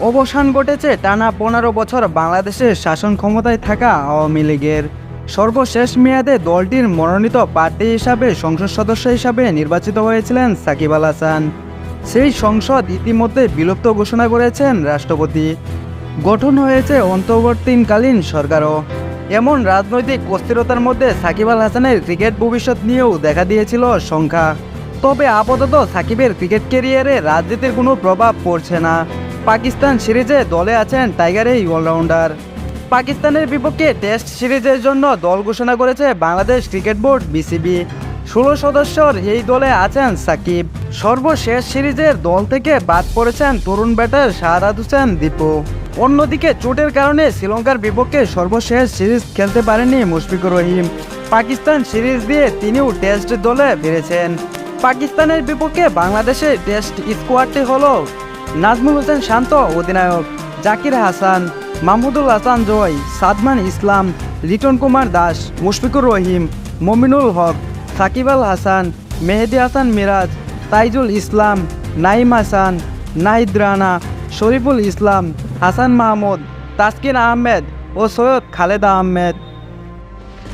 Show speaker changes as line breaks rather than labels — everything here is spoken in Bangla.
অবসান ঘটেছে টানা পনেরো বছর বাংলাদেশের শাসন ক্ষমতায় থাকা আওয়ামী লীগের। সর্বশেষ মেয়াদে দলটির মনোনীত প্রার্থী হিসাবে সংসদ সদস্য হিসাবে নির্বাচিত হয়েছিলেন সাকিব আল হাসান। সেই সংসদ ইতিমধ্যে বিলুপ্ত ঘোষণা করেছেন রাষ্ট্রপতি। গঠন হয়েছে অন্তর্বর্তীকালীন সরকারও। এমন রাজনৈতিক অস্থিরতার মধ্যে সাকিব আল হাসানের ক্রিকেট ভবিষ্যৎ নিয়েও দেখা দিয়েছিল সংখ্যা তবে আপাতত সাকিবের ক্রিকেট ক্যারিয়ারে রাজনীতির কোনো প্রভাব পড়ছে না। পাকিস্তান সিরিজে দলে আছেন টাইগার এই অলরাউন্ডার। পাকিস্তানের বিপক্ষে টেস্ট সিরিজের জন্য দল ঘোষণা করেছে বাংলাদেশ ক্রিকেট বোর্ড, বিসিবি। ষোলো সদস্যর এই দলে আছেন সাকিব। সর্বশেষ সিরিজের দল থেকে বাদ পড়েছেন তরুণ ব্যাটার শাহাদ হোসেন দীপু। অন্যদিকে চোটের কারণে শ্রীলঙ্কার বিপক্ষে সর্বশেষ সিরিজ খেলতে পারেননি মুশফিকুর রহিম। পাকিস্তান সিরিজ দিয়ে তিনিও টেস্ট দলে ফিরেছেন পাকিস্তানের বিপক্ষে বাংলাদেশের টেস্ট স্কোয়াডটি হলো নাজমুল হোসেন শান্ত, অধিনায়ক। জাকির হাসান, মাহমুদুল হাসান জয়, সাদমান ইসলাম, লিটন কুমার দাস, মুশফিকুর রহিম, মমিনুল হক, সাকিব আল হাসান, মেহেদি হাসান মিরাজ, তাইজুল ইসলাম নাইম হাসান, নাহিদ রানা, শরীফুল ইসলাম, হাসান মাহমুদ, তাসকিন আহমেদ ও সৈয়দ খালেদা আহমেদ।